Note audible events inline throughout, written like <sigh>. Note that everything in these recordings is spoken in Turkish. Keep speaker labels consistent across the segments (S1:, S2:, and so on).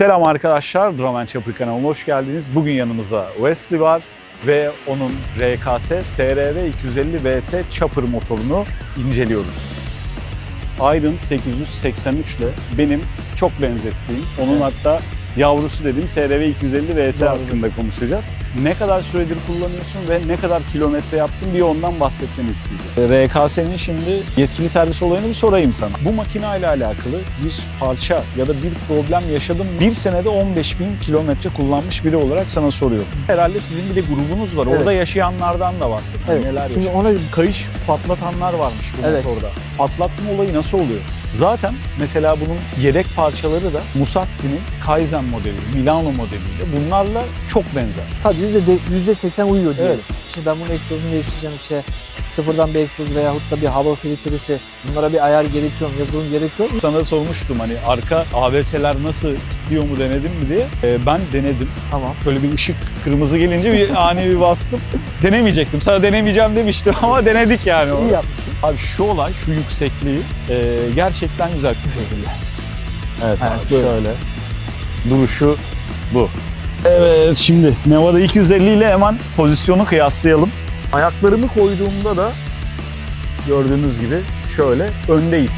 S1: Selam arkadaşlar, Drum Chopper kanalına hoş geldiniz. Bugün yanımızda Wesley var ve onun RKS SRV 250 VS Chopper motorunu inceliyoruz. Aydın 883 ile benim çok benzettiğim, onun hatta yavrusu dediğim SRV 250 VS hakkında konuşacağız. Ne kadar süredir kullanıyorsun ve ne kadar kilometre yaptın bir ondan bahsetmeni isteyeceğim. RKS'nin şimdi yetkili servis olayını bir sorayım sana. Bu makine ile alakalı bir parça ya da bir problem yaşadım. Bir senede 15 bin kilometre kullanmış biri olarak sana soruyorum. Herhalde sizin bir de grubunuz var. Orada
S2: Evet.
S1: yaşayanlardan da bahsedin.
S2: Evet.
S1: Neler
S2: Şimdi ona
S1: kayış patlatanlar varmış bu
S2: Evet.
S1: motorda. Patlatma olayı nasıl oluyor? Zaten mesela bunun yedek parçaları da Musatti'nin Kaizen modeli, Milano modeliyle bunlarla çok benzer.
S2: tabii yüzde de- yüzde seksen uyuyor diyelim.
S1: Evet.
S2: Şimdi ben bunun egzozunu değiştireceğim işte sıfırdan bir egzoz veyahut da bir hava filtresi bunlara bir ayar gerekiyor mu, yazılım gerekiyor mu?
S1: Sana sormuştum hani arka ABS'ler nasıl kilitliyor mu denedin mi diye. Ee, ben denedim.
S2: Tamam.
S1: Şöyle bir ışık kırmızı gelince bir ani bir bastım. <laughs> Denemeyecektim. Sana denemeyeceğim demiştim ama <laughs> denedik yani.
S2: İyi yapmışsın.
S1: Abi şu olay, şu yüksekliği e, gerçekten güzel bu şekilde. Evet,
S2: Evet,
S1: abi şöyle. Duruşu bu. Evet şimdi Nevada 250 ile hemen pozisyonu kıyaslayalım. Ayaklarımı koyduğumda da gördüğünüz gibi şöyle öndeyiz.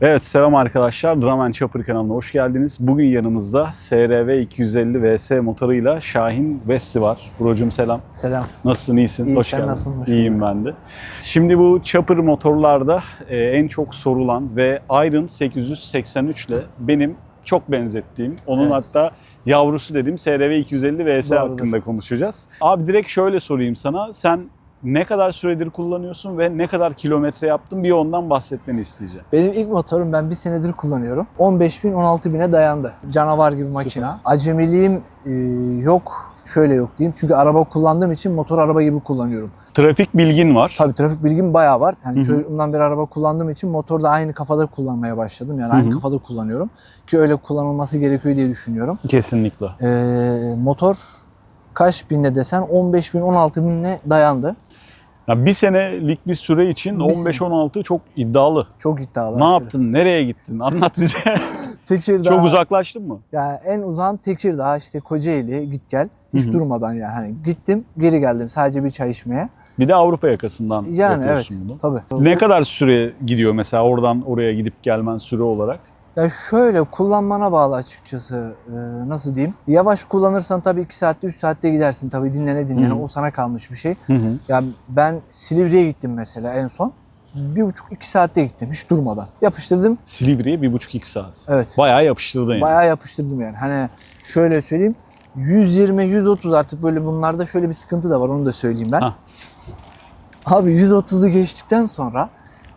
S1: Evet selam arkadaşlar. Drum Chopper kanalına hoş geldiniz. Bugün yanımızda SRV 250 VS motoruyla Şahin Vesti var. Brocum selam.
S2: Selam.
S1: Nasılsın? iyisin?
S2: İyiyim,
S1: hoş
S2: sen
S1: geldin.
S2: nasılsın? Hoş
S1: İyiyim ben de. Şimdi bu Chopper motorlarda e, en çok sorulan ve Iron 883 ile benim çok benzettiğim, onun
S2: Evet.
S1: hatta yavrusu dediğim SRV 250 VS
S2: Doğrudur.
S1: hakkında konuşacağız. Abi direkt şöyle sorayım sana. Sen ne kadar süredir kullanıyorsun ve ne kadar kilometre yaptın bir ondan bahsetmeni isteyeceğim.
S2: Benim ilk motorum ben bir senedir kullanıyorum. 15 bin 16 bine dayandı. Canavar gibi makina. Acemiliğim e, yok. Şöyle yok diyeyim. Çünkü araba kullandığım için motor araba gibi kullanıyorum.
S1: Trafik bilgin var.
S2: Tabii trafik bilgim bayağı var. Yani
S1: Hı hı.
S2: çocukluğumdan beri araba kullandığım için motoru da aynı kafada kullanmaya başladım. Yani
S1: Hı
S2: aynı kafada kullanıyorum. Ki öyle kullanılması gerekiyor diye düşünüyorum.
S1: Kesinlikle.
S2: Ee, motor kaç binde desen 15 bin 16 binle dayandı.
S1: Ya bir senelik bir süre için
S2: Bir sene.
S1: 15-16 çok iddialı.
S2: Çok iddialı.
S1: Ne
S2: aşırı.
S1: yaptın? Nereye gittin? Anlat bize. <laughs>
S2: Tekirdağ.
S1: çok uzaklaştın mı?
S2: Yani en uzağım Tekirdağ işte Kocaeli git gel. Hiç
S1: Hı hı.
S2: durmadan yani. Hani gittim geri geldim sadece bir çay içmeye.
S1: Bir de Avrupa yakasından
S2: Yani evet
S1: yapıyorsun bunu.
S2: tabii.
S1: Ne kadar süre gidiyor mesela oradan oraya gidip gelmen süre olarak?
S2: Ya şöyle kullanmana bağlı açıkçası. Ee, nasıl diyeyim? Yavaş kullanırsan tabii 2 saatte 3 saatte gidersin. Tabii dinlene dinlene
S1: Hı.
S2: o sana kalmış bir şey.
S1: Hı hı.
S2: Ya ben Silivri'ye gittim mesela en son. Bir buçuk iki saatte gittim hiç durmadan. Yapıştırdım.
S1: Silivri'ye bir buçuk iki saat.
S2: Evet.
S1: Bayağı yapıştırdın yani.
S2: Bayağı yapıştırdım yani. Hani şöyle söyleyeyim. 120-130 artık böyle bunlarda şöyle bir sıkıntı da var onu da söyleyeyim ben.
S1: Hah.
S2: Abi 130'u geçtikten sonra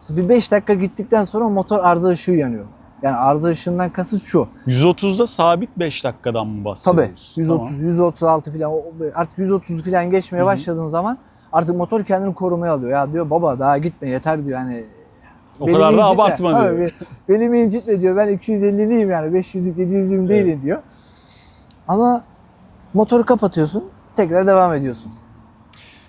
S2: bir 5 dakika gittikten sonra motor arıza ışığı yanıyor. Yani arıza ışığından kasıt şu.
S1: 130'da sabit 5 dakikadan mı
S2: Tabii
S1: bahsediyoruz?
S2: 130,
S1: Tamam.
S2: 136 falan artık 130 falan geçmeye
S1: Hı hı.
S2: başladığın zaman artık motor kendini korumaya alıyor. Ya diyor baba daha gitme yeter diyor hani
S1: O
S2: belimi
S1: kadar da
S2: incitme.
S1: abartma
S2: Tabii,
S1: diyor.
S2: belimi incitme diyor. Ben 250'liyim yani 500'lük 700'lüyüm değilim diyor. Ama motoru kapatıyorsun tekrar devam ediyorsun.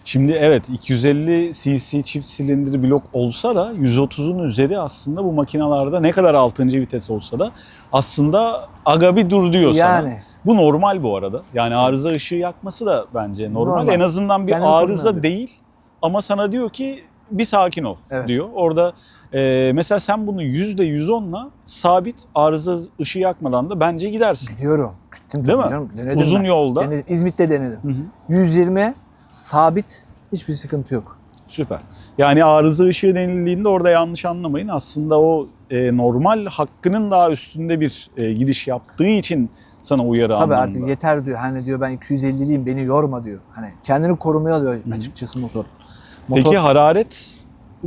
S1: Şimdi evet 250 cc çift silindir blok olsa da 130'un üzeri aslında bu makinalarda ne kadar 6. vites olsa da aslında aga bir dur diyor sana.
S2: Yani
S1: Bu normal bu arada. Yani arıza ışığı yakması da bence normal.
S2: Normal.
S1: En azından bir
S2: Kendini
S1: arıza değil ama sana diyor ki bir sakin ol
S2: Evet.
S1: diyor. Orada e, mesela sen bunu %110'la sabit arıza ışığı yakmadan da bence gidersin.
S2: biliyorum. Gittim
S1: Değil mi?
S2: Canım. Denedim
S1: Uzun
S2: ben.
S1: yolda.
S2: Denedim. İzmit'te denedim.
S1: Hı hı.
S2: 120 sabit hiçbir sıkıntı yok.
S1: Süper. Yani arıza ışığı denildiğinde orada yanlış anlamayın. Aslında o e, normal hakkının daha üstünde bir e, gidiş yaptığı için sana uyarı
S2: Tabii
S1: anlamında.
S2: artık yeter diyor. Hani diyor ben 250'liyim beni yorma diyor. Hani kendini korumaya
S1: hı.
S2: açıkçası motor.
S1: Peki
S2: Motor-
S1: hararet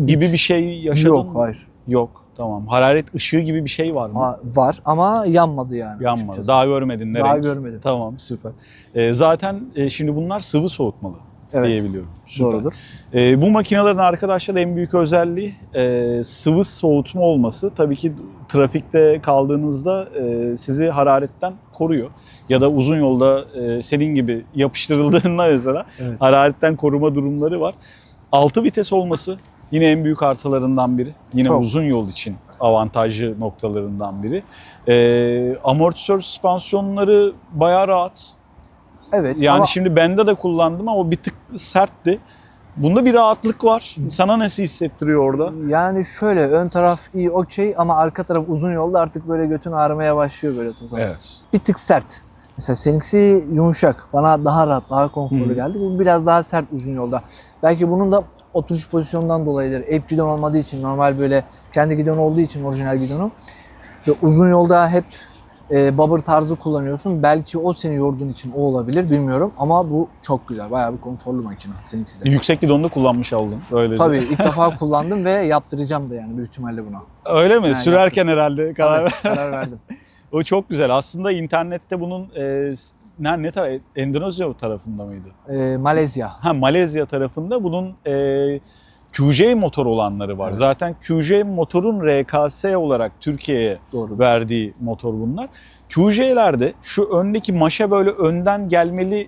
S1: gibi bir şey yaşadın
S2: Yok
S1: mı?
S2: hayır.
S1: Yok. Tamam. Hararet ışığı gibi bir şey var mı?
S2: Ha, var ama yanmadı yani.
S1: Yanmadı.
S2: açıkçası.
S1: Daha görmedin ne
S2: Daha
S1: renk?
S2: görmedim.
S1: Tamam süper. E, zaten e, şimdi bunlar sıvı soğutmalı. Evet. diyebiliyorum. Süper.
S2: Doğrudur.
S1: E, bu makinelerin arkadaşlar en büyük özelliği e, sıvı soğutma olması. Tabii ki trafikte kaldığınızda e, sizi hararetten koruyor. Ya da uzun yolda e, senin gibi yapıştırıldığında mesela <laughs>
S2: Evet.
S1: hararetten koruma durumları var. 6 vites olması yine en büyük artılarından biri. Yine
S2: Çok.
S1: uzun yol için avantajlı noktalarından biri. E, amortisör süspansiyonları bayağı rahat.
S2: Evet
S1: Yani
S2: ama
S1: şimdi bende de kullandım ama o bir tık sertti. Bunda bir rahatlık var. Sana nasıl hissettiriyor orada?
S2: yani şöyle ön taraf iyi okey ama arka taraf uzun yolda artık böyle götün ağrımaya başlıyor böyle tutan.
S1: Evet.
S2: Bir tık sert. Mesela seninkisi yumuşak. Bana daha rahat, daha konforlu
S1: Hı.
S2: geldi. Bu biraz daha sert uzun yolda. Belki bunun da oturuş pozisyonundan dolayıdır. Ape gidon olmadığı için, normal böyle kendi gidon olduğu için orijinal gidonu. Ve uzun yolda hep e, bobber tarzı kullanıyorsun. Belki o seni yorduğun için o olabilir bilmiyorum. Ama bu çok güzel. Bayağı bir konforlu makine. Seninkisi de.
S1: Yüksek gidonda kullanmış oldum. Öyle.
S2: Tabii ilk defa <laughs> kullandım ve yaptıracağım da yani büyük ihtimalle buna.
S1: Öyle mi?
S2: Yani
S1: Sürerken herhalde karar
S2: Tabii, <laughs> karar verdim.
S1: O çok güzel. Aslında internette bunun e, ne, ne taraf? Endonezya tarafında mıydı?
S2: E, Malezya.
S1: Ha Malezya tarafında bunun e, QJ motor olanları var.
S2: Evet.
S1: Zaten QJ motorun RKS olarak Türkiye'ye verdiği motor bunlar. QJ'lerde şu öndeki maşa böyle önden gelmeli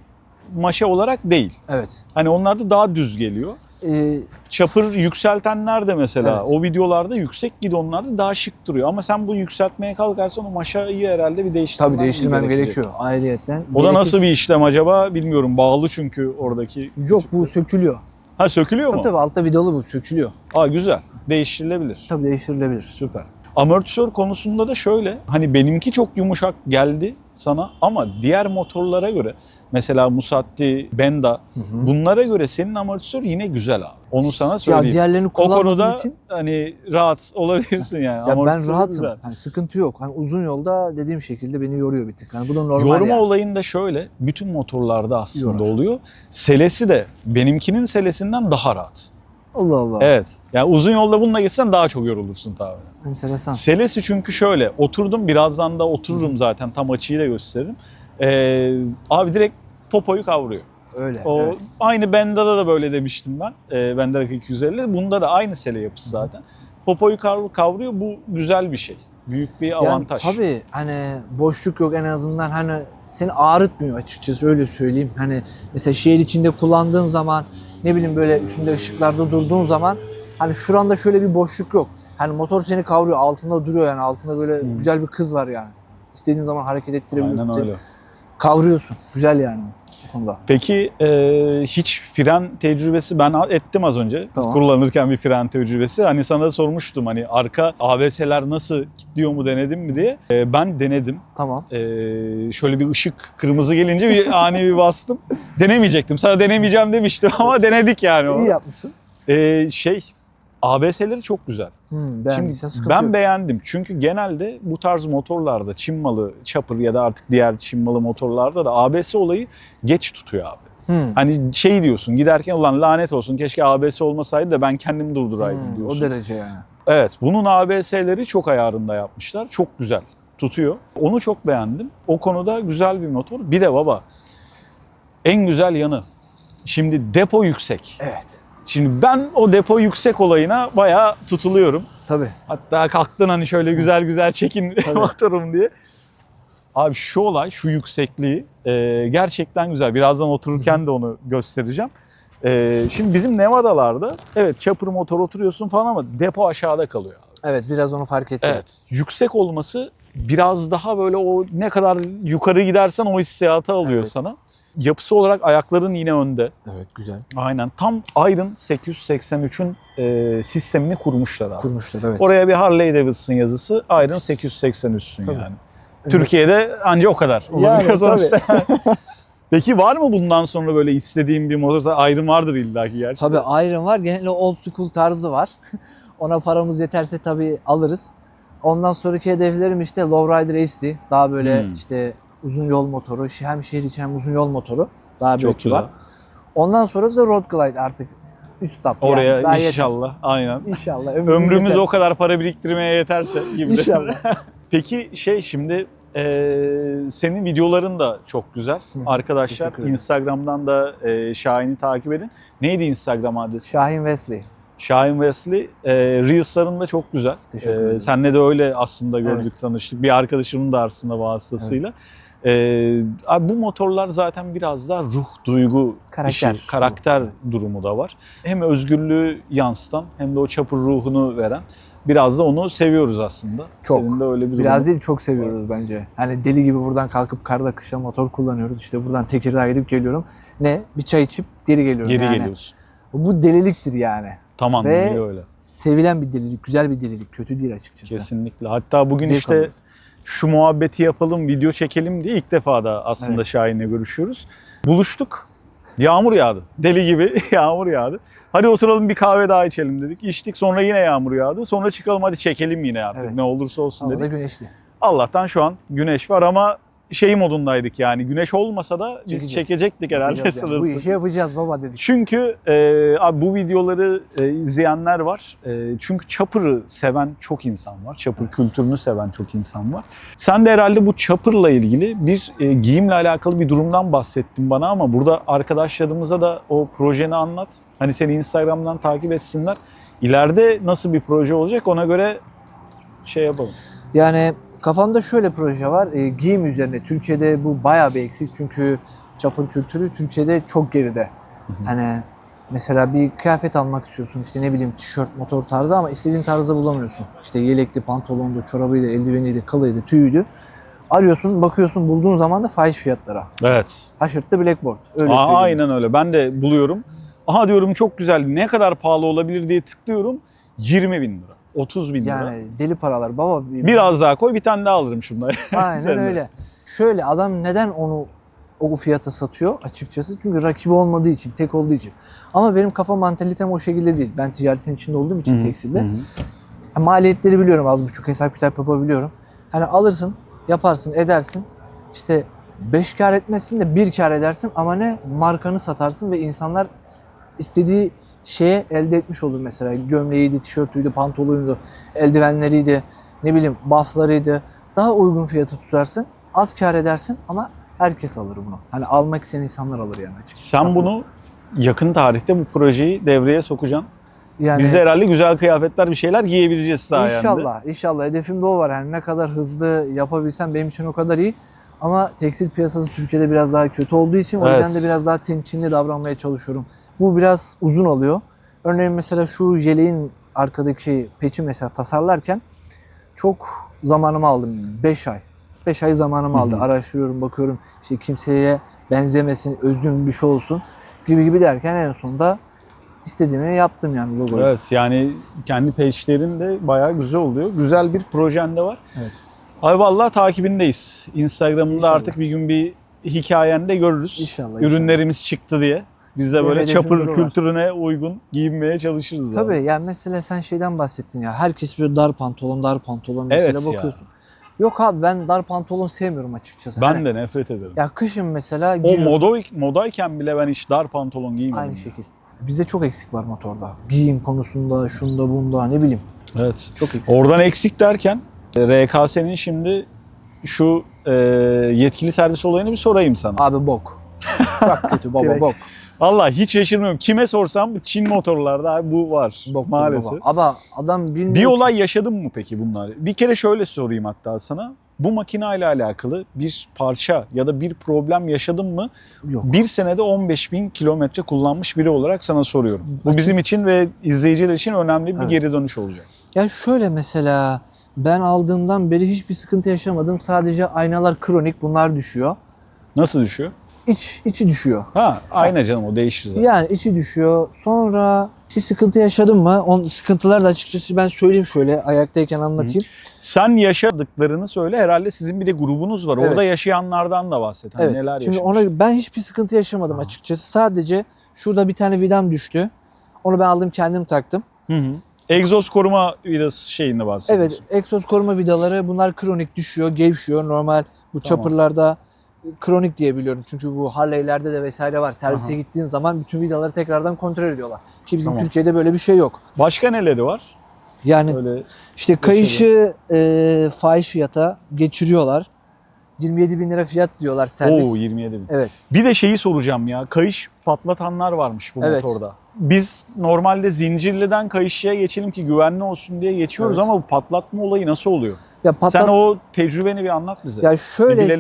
S1: maşa olarak değil.
S2: Evet.
S1: Hani onlarda daha düz geliyor.
S2: E,
S1: Çapır yükseltenler de mesela
S2: Evet.
S1: o videolarda yüksek gidonlarda daha şık duruyor. Ama sen bu yükseltmeye kalkarsan o maşayı herhalde bir değiştirmen
S2: tabii değiştirmem
S1: gerekecek.
S2: gerekiyor. Ayrıyetten.
S1: O da nasıl bir işlem acaba bilmiyorum. Bağlı çünkü oradaki.
S2: Yok bu sökülüyor.
S1: Ha sökülüyor
S2: Tabii
S1: mu?
S2: tabii altta vidalı bu sökülüyor.
S1: Aa güzel. Değiştirilebilir.
S2: Tabii değiştirilebilir.
S1: Süper. Amortisör konusunda da şöyle. Hani benimki çok yumuşak geldi sana ama diğer motorlara göre mesela Musatti, Benda bunlara göre senin amortisör yine güzel abi. Onu sana
S2: Ya
S1: söyleyeyim.
S2: diğerlerini
S1: o konuda
S2: için
S1: hani rahat olabilirsin yani. <laughs>
S2: ya ben rahatım.
S1: güzel.
S2: Hani sıkıntı yok. Hani uzun yolda dediğim şekilde beni yoruyor bir tık. Hani bu da normal
S1: Yorma
S2: yani.
S1: olayın da şöyle, bütün motorlarda aslında
S2: Yorar.
S1: oluyor. Selesi de benimkinin selesinden daha rahat.
S2: Allah Allah.
S1: Evet. Yani uzun yolda bununla gitsen daha çok yorulursun tabii.
S2: Enteresan.
S1: Selesi çünkü şöyle, oturdum birazdan da otururum zaten tam açıyı da gösteririm. Ee, abi direkt popoyu kavruyor.
S2: Öyle.
S1: O
S2: evet.
S1: aynı Benda'da da böyle demiştim ben. Benda Rock 250. Bunda da aynı sele yapısı zaten. Popoyu kav- kavruyor. Bu güzel bir şey. Büyük bir
S2: Yani
S1: avantaj.
S2: tabii hani boşluk yok en azından hani seni ağrıtmıyor açıkçası öyle söyleyeyim. Hani mesela şehir içinde kullandığın zaman ne bileyim böyle üstünde ışıklarda durduğun zaman hani şuranda şöyle bir boşluk yok. Hani motor seni kavruyor altında duruyor yani altında böyle
S1: Hmm.
S2: güzel bir kız var yani. İstediğin zaman hareket ettirebiliyorsun.
S1: Aynen öyle.
S2: Kavruyorsun. Güzel yani bu konuda.
S1: Peki e, hiç fren tecrübesi ben ettim az önce.
S2: Tamam.
S1: Kullanırken bir fren tecrübesi. Hani sana sormuştum hani arka ABS'ler nasıl kilitliyor mu denedim mi diye. E, ben denedim.
S2: Tamam.
S1: E, şöyle bir ışık kırmızı gelince bir ani bir bastım. Denemeyecektim. Sana denemeyeceğim demiştim <laughs> ama denedik yani onu.
S2: İyi yapmışsın.
S1: E, şey ABS'leri çok güzel.
S2: Hmm,
S1: Şimdi ben
S2: yok.
S1: beğendim. Çünkü genelde bu tarz motorlarda Çin malı, Chopper ya da artık diğer Çin malı motorlarda da ABS olayı geç tutuyor abi.
S2: Hmm.
S1: Hani şey diyorsun giderken ulan lanet olsun keşke ABS olmasaydı da ben kendim durduraydım
S2: Hmm,
S1: diyorsun.
S2: o derece yani.
S1: Evet bunun ABS'leri çok ayarında yapmışlar. Çok güzel tutuyor. Onu çok beğendim. O konuda güzel bir motor. Bir de baba en güzel yanı şimdi depo yüksek.
S2: Evet.
S1: Şimdi ben o depo yüksek olayına bayağı tutuluyorum.
S2: Tabii.
S1: Hatta kalktın hani şöyle güzel güzel çekin <laughs> motorum diye. Abi şu olay, şu yüksekliği e, gerçekten güzel. Birazdan otururken de onu göstereceğim. E, şimdi bizim Nevada'larda evet chopper motor oturuyorsun falan ama depo aşağıda kalıyor. abi.
S2: Evet biraz onu fark ettim.
S1: Evet. Yüksek olması biraz daha böyle o ne kadar yukarı gidersen o hissiyatı alıyor
S2: Evet.
S1: sana. Yapısı olarak ayakların yine önde.
S2: Evet güzel.
S1: Aynen. Tam Iron 883'ün e, sistemini kurmuşlar abi.
S2: Kurmuşlar evet.
S1: Oraya bir Harley Davidson yazısı Iron 883'sün
S2: Tabii.
S1: yani. Türkiye'de anca o kadar.
S2: Yani,
S1: sonuçta. <laughs> Peki var mı bundan sonra böyle istediğin bir motor? Iron vardır illaki gerçi.
S2: Tabii Iron var. Genelde old school tarzı var. <laughs> Ona paramız yeterse tabii alırız. Ondan sonraki hedeflerim işte Lowrider SD. Daha böyle
S1: Hmm.
S2: işte uzun yol motoru. Hem şehir içi hem uzun yol motoru. Daha
S1: Çok
S2: büyük var. Ondan sonrası Road Glide artık. Üst tap. yani.
S1: Oraya
S2: yeter.
S1: inşallah. Aynen.
S2: İnşallah. <laughs>
S1: Ömrümüz
S2: yeter.
S1: o kadar para biriktirmeye yeterse gibi.
S2: İnşallah. <laughs>
S1: Peki şey şimdi e, senin videoların da çok güzel. Arkadaşlar. Instagram'dan da e, Şahin'i takip edin. Neydi Instagram adresi?
S2: Şahin Wesley.
S1: Şahin Wesley. E, Reels'ların da çok güzel.
S2: Teşekkür
S1: E,
S2: ederim.
S1: senle de öyle aslında gördük,
S2: Evet.
S1: tanıştık. Bir arkadaşımın da aslında vasıtasıyla. E, abi bu motorlar zaten biraz daha ruh, duygu
S2: Karakter.
S1: işi, karakter
S2: Evet.
S1: durumu da var. Hem özgürlüğü yansıtan hem de o çapır ruhunu veren. Biraz da onu seviyoruz aslında.
S2: Çok.
S1: Senin de öyle bir
S2: Biraz değil çok seviyoruz bence. Hani deli gibi buradan kalkıp karda kışta motor kullanıyoruz. İşte buradan Tekirdağ'a gidip geliyorum. Ne? Bir çay içip geri geliyorum
S1: Geri
S2: yani.
S1: geliyoruz.
S2: Bu deliliktir yani.
S1: Tam
S2: Ve
S1: anlamıyla öyle.
S2: sevilen bir delilik, güzel bir delilik. Kötü değil açıkçası.
S1: Kesinlikle. Hatta bugün
S2: Zevk
S1: işte
S2: alıyoruz.
S1: şu muhabbeti yapalım, video çekelim diye ilk defa da aslında
S2: Evet.
S1: Şahin'le görüşüyoruz. Buluştuk. Yağmur yağdı. Deli gibi <laughs> yağmur yağdı. Hadi oturalım bir kahve daha içelim dedik. İçtik sonra yine yağmur yağdı. Sonra çıkalım hadi çekelim yine artık
S2: Evet.
S1: ne olursa olsun
S2: Havada
S1: dedik.
S2: güneşli.
S1: Allah'tan şu an güneş var ama şey modundaydık yani güneş olmasa da biz
S2: Çekeceğiz.
S1: çekecektik herhalde
S2: Yapacağız yani. Bu
S1: sınırsız.
S2: işi yapacağız baba dedik.
S1: Çünkü e, abi bu videoları e, izleyenler var. E, çünkü Chopper'ı seven çok insan var. Chopper kültürünü seven çok insan var. Sen de herhalde bu Chopper'la ilgili bir e, giyimle alakalı bir durumdan bahsettin bana ama burada arkadaşlarımıza da o projeni anlat. Hani seni Instagram'dan takip etsinler. İleride nasıl bir proje olacak ona göre şey yapalım.
S2: Yani kafamda şöyle proje var. E, giyim üzerine. Türkiye'de bu bayağı bir eksik. Çünkü çapır kültürü Türkiye'de çok geride.
S1: hı.
S2: Hani mesela bir kıyafet almak istiyorsun. işte ne bileyim tişört, motor tarzı ama istediğin tarzda bulamıyorsun. İşte yelekli, pantolondu, çorabıydı, eldiveniydi, kılıydı, tüyüydü. Arıyorsun, bakıyorsun bulduğun zaman da fahiş fiyatlara.
S1: Evet.
S2: Haşırtlı blackboard. Öyle
S1: Aa,
S2: söyleyeyim.
S1: aynen öyle. Ben de buluyorum. Aha diyorum çok güzel. Ne kadar pahalı olabilir diye tıklıyorum. 20 bin lira. 30 bin lira.
S2: Yani deli paralar. Baba bir-
S1: Biraz daha koy bir tane daha alırım şundan. <laughs>
S2: Aynen öyle. Şöyle adam neden onu o fiyata satıyor açıkçası? Çünkü rakibi olmadığı için, tek olduğu için. Ama benim kafa mantalitem o şekilde değil. Ben ticaretin içinde olduğum için tekstilde.
S1: Hı hı.
S2: Ha, Maliyetleri biliyorum az buçuk hesap kitap yapabiliyorum. Hani alırsın, yaparsın, edersin. İşte 5 kar etmezsin de bir kar edersin ama ne? Markanı satarsın ve insanlar istediği şeye elde etmiş olur mesela. Gömleğiydi, tişörtüydü, pantolonuydu, eldivenleriydi, ne bileyim bufflarıydı. Daha uygun fiyatı tutarsın. Az kar edersin ama herkes alır bunu. Hani almak isteyen insanlar alır yani açıkçası.
S1: Sen bunu yakın tarihte bu projeyi devreye sokacaksın.
S2: yani,
S1: Biz de herhalde güzel kıyafetler bir şeyler giyebileceğiz sayende.
S2: İnşallah, inşallah. Hedefim de o var. Yani ne kadar hızlı yapabilsem benim için o kadar iyi. Ama tekstil piyasası Türkiye'de biraz daha kötü olduğu için o
S1: Evet.
S2: yüzden de biraz daha temkinli davranmaya çalışıyorum. Bu biraz uzun alıyor. Örneğin mesela şu yeleğin arkadaki şey, peçi mesela tasarlarken çok zamanımı aldım. 5 ay. 5 ay zamanımı
S1: Hı hı.
S2: aldı. Araştırıyorum, bakıyorum. İşte kimseye benzemesin, özgün bir şey olsun gibi gibi derken en sonunda istediğimi yaptım yani logoyu.
S1: Evet yani kendi page'lerin de bayağı güzel oluyor. Güzel bir projen de var.
S2: Evet.
S1: Ay vallahi takibindeyiz. Instagram'ında
S2: İnşallah.
S1: artık bir gün bir hikayende görürüz.
S2: İnşallah, inşallah.
S1: Ürünlerimiz çıktı diye. Biz de böyle çapır
S2: o var.
S1: kültürüne uygun giyinmeye çalışırız.
S2: Tabii
S1: abi.
S2: yani mesela sen şeyden bahsettin ya. Herkes bir dar pantolon, dar pantolon mesela
S1: Evet ya.
S2: bakıyorsun. Yok abi ben dar pantolon sevmiyorum açıkçası.
S1: Ben
S2: Hani
S1: de nefret ederim.
S2: Ya kışın mesela
S1: o
S2: giyiyorsun.
S1: moda, modayken bile ben hiç dar pantolon giymedim.
S2: Aynı
S1: ya.
S2: şekil. Bizde çok eksik var motorda. Giyim konusunda, şunda bunda ne bileyim.
S1: Evet.
S2: Çok eksik.
S1: Oradan eksik derken e, RKS'nin şimdi şu e, yetkili servis olayını bir sorayım sana.
S2: Abi bok. Çok kötü baba <laughs> bok.
S1: Allah hiç şaşırmıyorum. Kime sorsam Çin motorlarda abi bu var
S2: Bok
S1: maalesef.
S2: baba. Ama adam bilmiyor
S1: Bir olay yaşadın mı peki bunlar? Bir kere şöyle sorayım hatta sana. Bu makine ile alakalı bir parça ya da bir problem yaşadın mı?
S2: Yok.
S1: Bir senede 15 bin kilometre kullanmış biri olarak sana soruyorum. Bu bizim için ve izleyiciler için önemli bir
S2: Evet.
S1: geri dönüş olacak.
S2: Ya şöyle mesela ben aldığımdan beri hiçbir sıkıntı yaşamadım. Sadece aynalar kronik bunlar düşüyor.
S1: Nasıl düşüyor?
S2: İç, içi düşüyor.
S1: Ha aynı canım o değişir zaten.
S2: Yani içi düşüyor. Sonra bir sıkıntı yaşadım mı? On sıkıntılar da açıkçası ben söyleyeyim şöyle ayaktayken anlatayım.
S1: Sen yaşadıklarını söyle. Herhalde sizin bir de grubunuz var.
S2: Evet.
S1: Orada yaşayanlardan da bahset. Hani
S2: evet.
S1: neler
S2: Şimdi
S1: yaşamış.
S2: ona ben hiçbir sıkıntı yaşamadım
S1: Aha.
S2: açıkçası. Sadece şurada bir tane vidam düştü. Onu ben aldım kendim taktım.
S1: Hı hı. Egzoz koruma vidası şeyinde bahsediyorsun.
S2: Evet, egzoz koruma vidaları bunlar kronik düşüyor, gevşiyor. Normal bu
S1: Tamam.
S2: chopper'larda kronik diye biliyorum. Çünkü bu Harley'lerde de vesaire var. Servise
S1: Aha.
S2: gittiğin zaman bütün vidaları tekrardan kontrol ediyorlar. Ki bizim
S1: Tamam.
S2: Türkiye'de böyle bir şey yok.
S1: Başka neleri var?
S2: Yani
S1: Böyle
S2: İşte kayışı e, fahiş fiyata geçiriyorlar. 27 bin lira fiyat diyorlar servis.
S1: Oo 27 bin.
S2: Evet.
S1: Bir de şeyi soracağım ya. Kayış patlatanlar varmış bu
S2: Evet.
S1: motorda. Biz normalde zincirliden kayışçıya geçelim ki güvenli olsun diye geçiyoruz
S2: Evet.
S1: ama bu patlatma olayı nasıl oluyor?
S2: Ya patlat
S1: Sen o tecrübeni bir anlat bize.
S2: Ya şöyle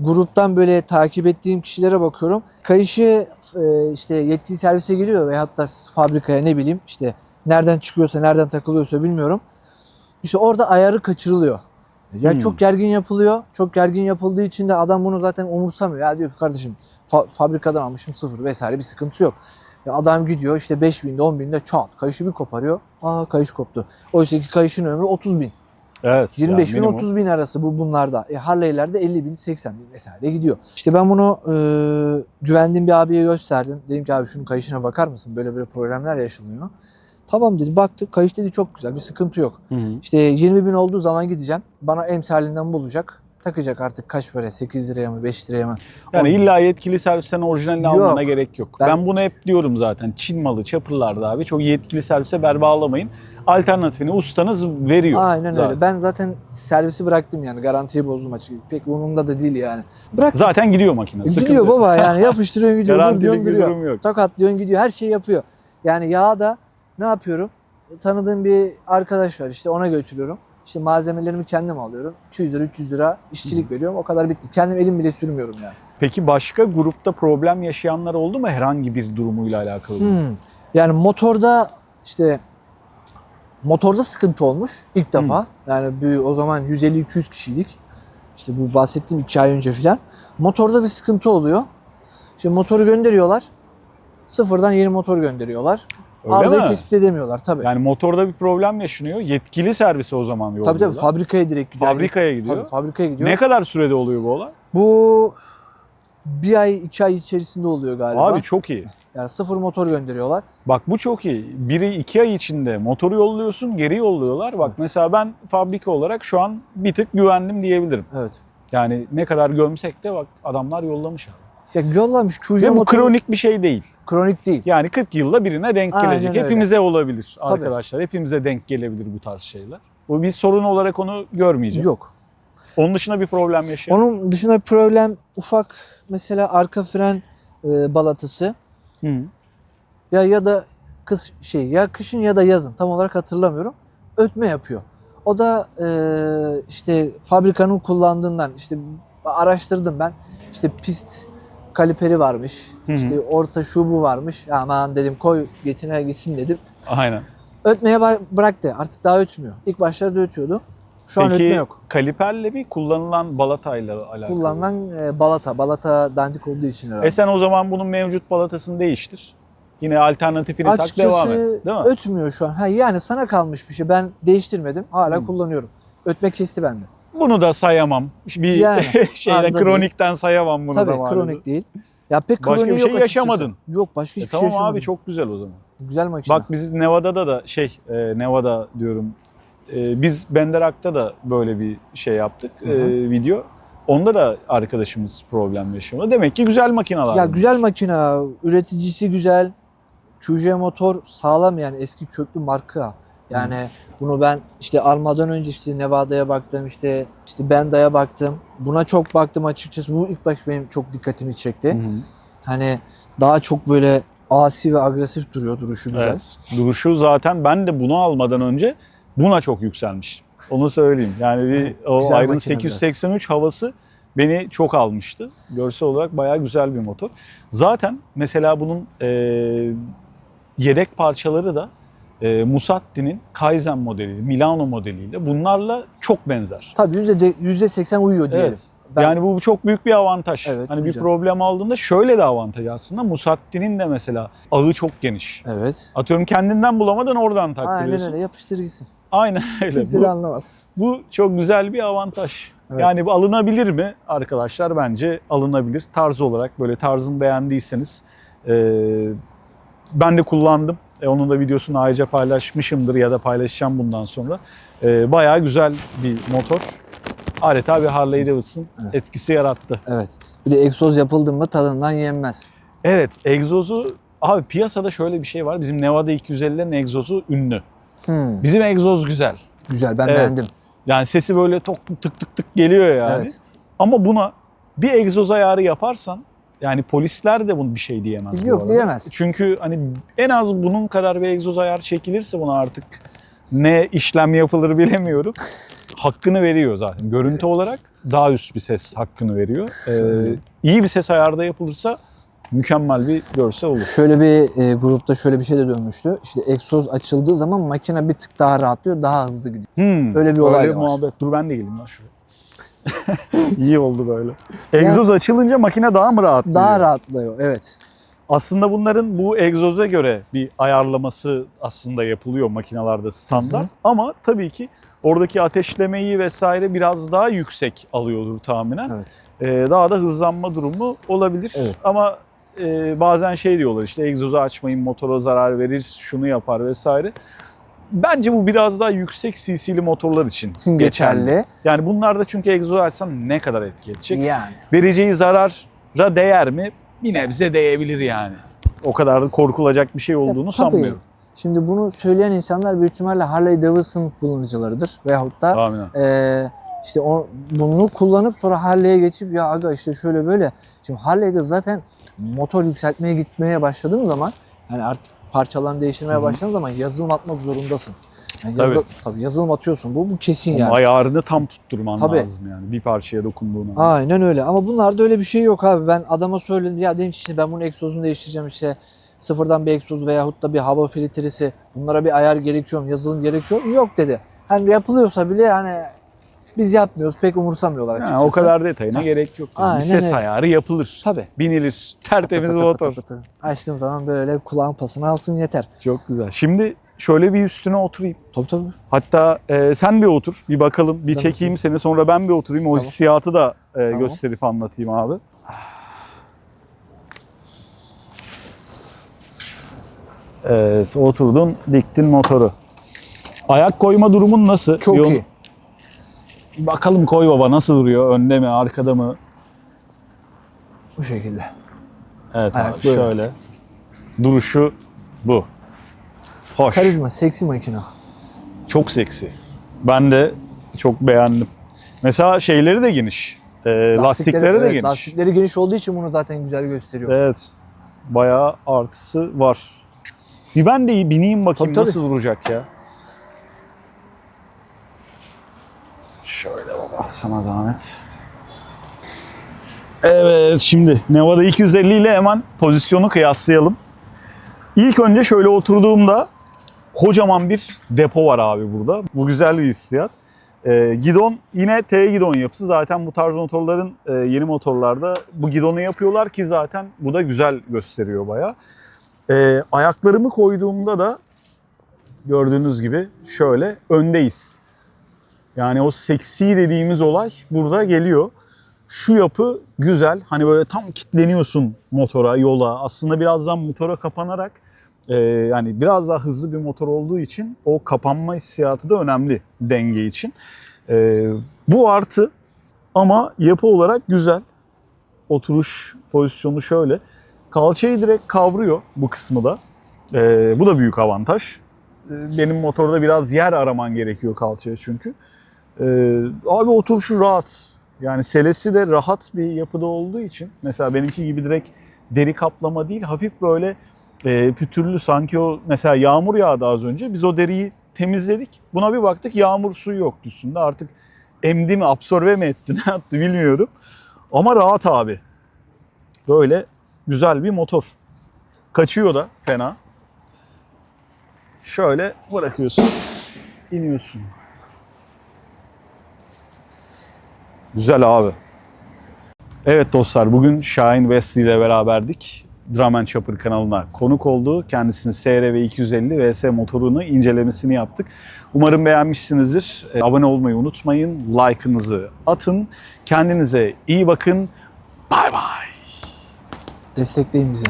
S2: gruptan böyle takip ettiğim kişilere bakıyorum. Kayışı e, işte yetkili servise geliyor ve hatta fabrikaya ne bileyim işte nereden çıkıyorsa nereden takılıyorsa bilmiyorum. İşte orada ayarı kaçırılıyor. Ya
S1: Hmm.
S2: çok gergin yapılıyor. Çok gergin yapıldığı için de adam bunu zaten umursamıyor. Ya diyor ki kardeşim fa- fabrikadan almışım sıfır vesaire bir sıkıntı yok. Ya adam gidiyor işte 5 binde 10 binde çat kayışı bir koparıyor. Aa kayış koptu. Oysa ki kayışın ömrü 30 bin.
S1: Evet.
S2: 25
S1: yani
S2: bin
S1: minimum.
S2: 30 bin arası bu bunlarda. E, Harley'lerde 50 bin 80 bin vesaire gidiyor. İşte ben bunu e, güvendiğim bir abiye gösterdim. Dedim ki abi şunun kayışına bakar mısın? Böyle böyle problemler yaşanıyor. Tamam dedi baktık kayış dedi çok güzel bir sıkıntı yok.
S1: Hı hı.
S2: İşte 20 bin olduğu zaman gideceğim. Bana emsalinden bulacak. Takacak artık kaç para 8 liraya mı 5 liraya mı?
S1: Yani
S2: Onu-
S1: illa yetkili servisten orijinalini
S2: Yok.
S1: almana gerek yok. Ben,
S2: Ben-
S1: bunu hep diyorum zaten. Çin malı çapırlarda abi çok yetkili servise ber bağlamayın. Alternatifini ustanız veriyor.
S2: Aynen
S1: zaten.
S2: öyle. Ben zaten servisi bıraktım yani garantiyi bozdum açık. Pek umurumda da değil yani. Bırak
S1: Zaten gidiyor makine.
S2: gidiyor baba yani <laughs> yapıştırıyorsun gidiyor
S1: Garantilik bir durum yok.
S2: Tokat diyorsun gidiyor. Her şeyi yapıyor. Yani yağı da ne yapıyorum? Tanıdığım bir arkadaş var işte ona götürüyorum. İşte malzemelerimi kendim alıyorum. 200 lira 300 lira işçilik veriyorum. O kadar bitti. Kendim elim bile sürmüyorum yani.
S1: Peki başka grupta problem yaşayanlar oldu mu herhangi bir durumuyla alakalı?
S2: Hmm. Yani motorda işte motorda sıkıntı olmuş ilk defa. Yani bir, o zaman 150-200 kişiydik. İşte bu bahsettiğim iki ay önce filan. Motorda bir sıkıntı oluyor. İşte motoru gönderiyorlar. Sıfırdan yeni motor gönderiyorlar.
S1: Öyle
S2: Arızayı
S1: mi?
S2: tespit edemiyorlar tabii.
S1: Yani motorda bir problem yaşanıyor. Yetkili servise o zaman yolluyorlar.
S2: tabii tabii fabrikaya direkt gidiyor.
S1: Fabrikaya gidiyor.
S2: Tabii fabrikaya gidiyor.
S1: Ne kadar sürede oluyor bu olay?
S2: Bu bir ay iki ay içerisinde oluyor galiba.
S1: Abi çok iyi.
S2: Yani sıfır motor gönderiyorlar.
S1: Bak bu çok iyi. Biri iki ay içinde motoru yolluyorsun, geri yolluyorlar. Bak
S2: Evet.
S1: mesela ben fabrika olarak şu an bir tık güvendim diyebilirim.
S2: Evet.
S1: Yani ne kadar gömsek de bak adamlar yollamış. abi.
S2: Ya yollamış QJ
S1: Ve bu kronik bir şey değil.
S2: kronik değil.
S1: Yani 40 yılda birine denk
S2: Aynen
S1: gelecek.
S2: öyle.
S1: Hepimize olabilir
S2: Tabii.
S1: arkadaşlar. Hepimize denk gelebilir bu tarz şeyler. Bu bir sorun olarak onu görmeyeceğim.
S2: Yok.
S1: Onun dışında bir problem yaşıyor.
S2: Onun dışında bir problem ufak mesela arka fren e, balatası
S1: Hı.
S2: ya ya da kış şey ya kışın ya da yazın tam olarak hatırlamıyorum. Ötme yapıyor. O da e, işte fabrikanın kullandığından işte araştırdım ben. İşte pist kaliperi varmış.
S1: Hı hı.
S2: İşte orta şu bu varmış. Aman dedim koy getine gitsin dedim.
S1: Aynen.
S2: Ötmeye bıraktı. Artık daha ötmüyor. İlk başlarda ötüyordu. Şu an
S1: Peki
S2: ötme yok.
S1: kaliperle mi kullanılan balatayla alakalı?
S2: Kullanılan e, balata. Balata dandik olduğu için herhalde.
S1: E sen o zaman bunun mevcut balatasını değiştir. Yine alternatifini tak
S2: Açıkçası
S1: devam et. Değil mi?
S2: ötmüyor şu an. Ha, yani sana kalmış bir şey. Ben değiştirmedim. Hala
S1: Hı.
S2: kullanıyorum. Ötme kesti bende.
S1: Bunu da sayamam. Bir
S2: Yani, <laughs>
S1: şeyden kronikten sayamam bunu
S2: Tabii
S1: da maalesef.
S2: kronik değil. Ya pek
S1: Başka
S2: kroniği
S1: bir
S2: yok
S1: şey
S2: açıkçası.
S1: yaşamadın.
S2: Yok başka
S1: E
S2: hiçbir
S1: tamam
S2: şey yaşamadım.
S1: abi çok güzel o zaman.
S2: Güzel makine.
S1: Bak biz Nevada'da da şey e, Nevada diyorum. E, biz Benderak'ta da böyle bir şey yaptık.
S2: Hı hı.
S1: e, video. Onda da arkadaşımız problem yaşıyor. Demek ki güzel makineler.
S2: ya güzel makine. Üreticisi güzel. QJ motor sağlam yani eski köklü marka. Yani bunu ben işte almadan önce işte Nevada'ya baktım işte işte Benda'ya baktım. Buna çok baktım açıkçası. Bu ilk baş benim çok dikkatimi çekti.
S1: Hı hı.
S2: Hani daha çok böyle asi ve agresif duruyor duruşu güzel.
S1: Evet. Duruşu zaten ben de bunu almadan önce buna çok yükselmiş. Onu söyleyeyim. Yani bir
S2: Evet,
S1: o Iron
S2: makine
S1: 883 havası beni çok almıştı. Görsel olarak bayağı güzel bir motor. Zaten mesela bunun e, yedek parçaları da e, Musatti'nin Kaizen modeli, Milano modeliyle bunlarla çok benzer.
S2: Tabii yüzde de- yüzde seksen uyuyor diyelim.
S1: Evet.
S2: Ben-
S1: Yani bu çok büyük bir avantaj.
S2: Evet,
S1: hani bir
S2: güzel.
S1: problem aldığında şöyle de avantaj aslında. Musatti'nin de mesela ağı çok geniş.
S2: Evet.
S1: Atıyorum kendinden bulamadın oradan
S2: Aynen
S1: taktırıyorsun.
S2: öyle yapıştır gitsin.
S1: Aynen <laughs> öyle.
S2: Kimse
S1: Bu,
S2: de anlamaz.
S1: bu çok güzel bir avantaj.
S2: Evet.
S1: Yani bu alınabilir mi arkadaşlar? Bence alınabilir. Tarz olarak böyle tarzını beğendiyseniz e, ben de kullandım. E, onun da videosunu ayrıca paylaşmışımdır ya da paylaşacağım bundan sonra. E, bayağı güzel bir motor. Adeta bir Harley Davidson
S2: Evet.
S1: etkisi yarattı.
S2: Evet. Bir de egzoz yapıldı mı tadından yenmez.
S1: Evet egzozu abi piyasada şöyle bir şey var. Bizim Nevada 250'lerin egzozu ünlü.
S2: Hmm,
S1: Bizim egzoz güzel.
S2: Güzel ben
S1: Evet.
S2: beğendim.
S1: Yani sesi böyle tok tık tık tık geliyor yani.
S2: Evet.
S1: Ama buna bir egzoz ayarı yaparsan yani polisler de bunu bir şey diyemez.
S2: Yok, diyemez.
S1: Çünkü hani en az bunun kadar bir egzoz ayarı çekilirse buna artık ne işlem yapılır bilemiyorum. <laughs> Hakkını veriyor zaten. Görüntü olarak daha üst bir ses hakkını veriyor. Ee, iyi bir ses ayarda yapılırsa mükemmel bir görsel olur.
S2: Şöyle bir e, grupta şöyle bir şey de dönmüştü. İşte egzoz açıldığı zaman makine bir tık daha rahatlıyor, daha hızlı gidiyor.
S1: Hmm,
S2: Öyle bir olay
S1: öyle
S2: var.
S1: muhabbet. Dur ben de geleyim lan şuraya. <laughs> İyi oldu böyle. Egzoz açılınca makine daha mı rahatlıyor?
S2: Daha rahatlıyor, evet.
S1: Aslında bunların bu egzoza göre bir ayarlaması aslında yapılıyor makinalarda standart.
S2: Hı hı.
S1: Ama tabii ki oradaki ateşlemeyi vesaire biraz daha yüksek alıyordur tahminen.
S2: Evet.
S1: Ee, daha da hızlanma durumu olabilir.
S2: Evet.
S1: Ama e, bazen şey diyorlar işte egzozu açmayın motora zarar verir, şunu yapar vesaire. Bence bu biraz daha yüksek cc'li motorlar için
S2: Için geçerli.
S1: Yani bunlarda çünkü egzozu açsan ne kadar etki edecek?
S2: Yani.
S1: vereceği zarara değer mi? Bir nebze değebilir yani. O kadar da korkulacak bir şey olduğunu
S2: tabii.
S1: sanmıyorum.
S2: Şimdi bunu söyleyen insanlar büyük ihtimalle Harley Davidson kullanıcılarıdır. Veyahut da. Ee, işte o, bunu kullanıp sonra Harley'e geçip ya aga işte şöyle böyle. Şimdi Harley'de zaten motor yükseltmeye gitmeye başladığın zaman yani artık parçalarını değiştirmeye başladığın zaman yazılım atmak zorundasın. Yani
S1: Tabii.
S2: yazı- tabii yazılım atıyorsun. Bu, bu kesin
S1: Onun
S2: yani.
S1: ayarını tam tutturman
S2: Tabii.
S1: lazım yani. Bir parçaya dokunduğuna.
S2: Aynen öyle. Ama bunlarda öyle bir şey yok abi. Ben adama söyledim ya dedim ki işte ben bunun egzozunu değiştireceğim işte sıfırdan bir egzoz veyahut da bir hava filtresi bunlara bir ayar gerekiyor mu, yazılım gerekiyor mu? Yok dedi. Hani yapılıyorsa bile hani biz yapmıyoruz pek umursamıyorlar açıkçası.
S1: o kadar detayına gerek yok. Yani.
S2: Aynen
S1: ses
S2: öyle.
S1: ayarı yapılır.
S2: Tabii.
S1: Binilir. Tertemiz
S2: Pıtı
S1: motor.
S2: pıtı pıtı. Açtığın zaman böyle kulağın pasını alsın yeter.
S1: Çok güzel. Şimdi şöyle bir üstüne oturayım.
S2: Tabii tabii.
S1: Hatta e, sen bir otur, bir bakalım, bir
S2: Tamam.
S1: çekeyim seni. Sonra ben bir oturayım. O
S2: Tamam.
S1: hissiyatı da e,
S2: Tamam.
S1: gösterip anlatayım abi. Evet, oturdun, diktin motoru. Ayak koyma durumun nasıl?
S2: Çok
S1: onu-
S2: iyi.
S1: Bakalım koy baba nasıl duruyor? Önde mi, arkada mı?
S2: Bu şekilde.
S1: Evet
S2: Ayak
S1: abi
S2: böyle.
S1: şöyle. Duruşu bu. Hoş.
S2: Karizma, seksi makine.
S1: Çok seksi. Ben de çok beğendim. Mesela şeyleri de geniş. Ee, lastikleri, de
S2: evet,
S1: geniş.
S2: Lastikleri geniş olduğu için bunu zaten güzel gösteriyor.
S1: Evet. Bayağı artısı var. Bir ben de bineyim bakayım
S2: Tabii, tabii.
S1: nasıl duracak ya. Şöyle baba sana zahmet. Evet şimdi Nevada 250 ile hemen pozisyonu kıyaslayalım. İlk önce şöyle oturduğumda kocaman bir depo var abi burada. Bu güzel bir hissiyat. Ee, gidon yine T gidon yapısı. Zaten bu tarz motorların e, yeni motorlarda bu gidonu yapıyorlar ki zaten bu da güzel gösteriyor baya. ayaklarımı koyduğumda da gördüğünüz gibi şöyle öndeyiz. Yani o seksi dediğimiz olay burada geliyor. Şu yapı güzel. Hani böyle tam kitleniyorsun motora, yola. Aslında birazdan motora kapanarak e, yani biraz daha hızlı bir motor olduğu için o kapanma hissiyatı da önemli denge için. E, bu artı ama yapı olarak güzel. Oturuş pozisyonu şöyle. Kalçayı direkt kavruyor bu kısmı da. E, bu da büyük avantaj. E, benim motorda biraz yer araman gerekiyor kalçaya çünkü. E, abi oturuşu rahat. Yani selesi de rahat bir yapıda olduğu için. Mesela benimki gibi direkt deri kaplama değil hafif böyle e, pütürlü sanki o mesela yağmur yağdı az önce. Biz o deriyi temizledik. Buna bir baktık yağmur suyu yoktu üstünde. Artık emdi mi absorbe mi etti <laughs> ne yaptı bilmiyorum. Ama rahat abi. Böyle güzel bir motor. Kaçıyor da fena. Şöyle bırakıyorsun. iniyorsun. Güzel abi. Evet dostlar bugün Şahin Wesley ile beraberdik. Drum and Chopper kanalına konuk oldu. Kendisinin SRV 250 VS motorunu incelemesini yaptık. Umarım beğenmişsinizdir. E, Abone olmayı unutmayın. Like'ınızı atın. Kendinize iyi bakın. Bay bay.
S2: Destekleyin bizi.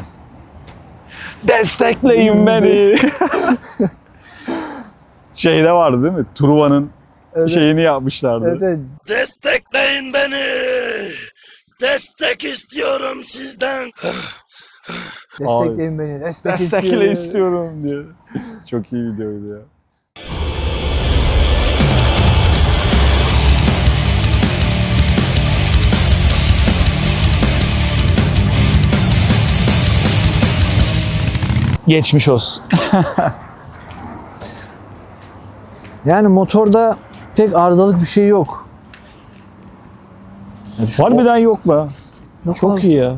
S1: Destekleyin beni. <laughs> Şeyde vardı değil mi? Truva'nın
S2: Evet.
S1: şeyini yapmışlardı.
S2: Evet, evet.
S3: Destekleyin beni. Destek istiyorum sizden.
S2: Destekleyin beni. Destek
S1: Destekle
S2: istiyorum.
S1: istiyorum diyor. Çok iyi videoydu ya. Geçmiş olsun. <laughs>
S2: yani motorda pek arızalık bir şey yok. Yani şu-
S1: Harbiden yok be.
S2: Yok
S1: Çok
S2: abi.
S1: iyi ya.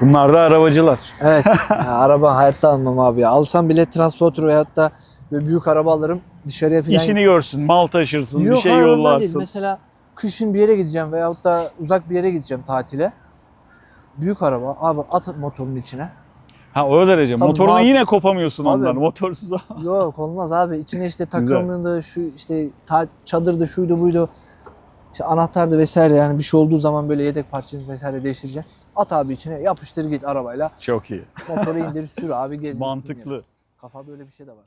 S1: Bunlar da arabacılar.
S2: Evet. <laughs> Ya, araba hayatta almam abi ya. Alsam bile transporter veyahut da böyle büyük araba alırım. Dışarıya falan
S1: İşini görsün, mal taşırsın, bir
S2: Yok,
S1: şey
S2: hayır, ondan değil.
S1: yollarsın.
S2: Mesela kışın bir yere gideceğim veyahut da uzak bir yere gideceğim tatile. Büyük araba abi at motorun içine.
S1: Ha o derece.
S2: Tabii
S1: Motorunu yine kopamıyorsun
S2: Abi.
S1: ondan. Motorsuz. <laughs>
S2: Yok olmaz abi. İçine işte
S1: Güzel.
S2: takımında şu işte ta- çadırda şuydu buydu. İşte anahtardı vesaire yani bir şey olduğu zaman böyle yedek parçanı vesaire değiştireceksin. At abi içine yapıştır git arabayla.
S1: Çok iyi.
S2: Motoru indir sür abi gez.
S1: Mantıklı.
S2: Kafa böyle bir şey de var.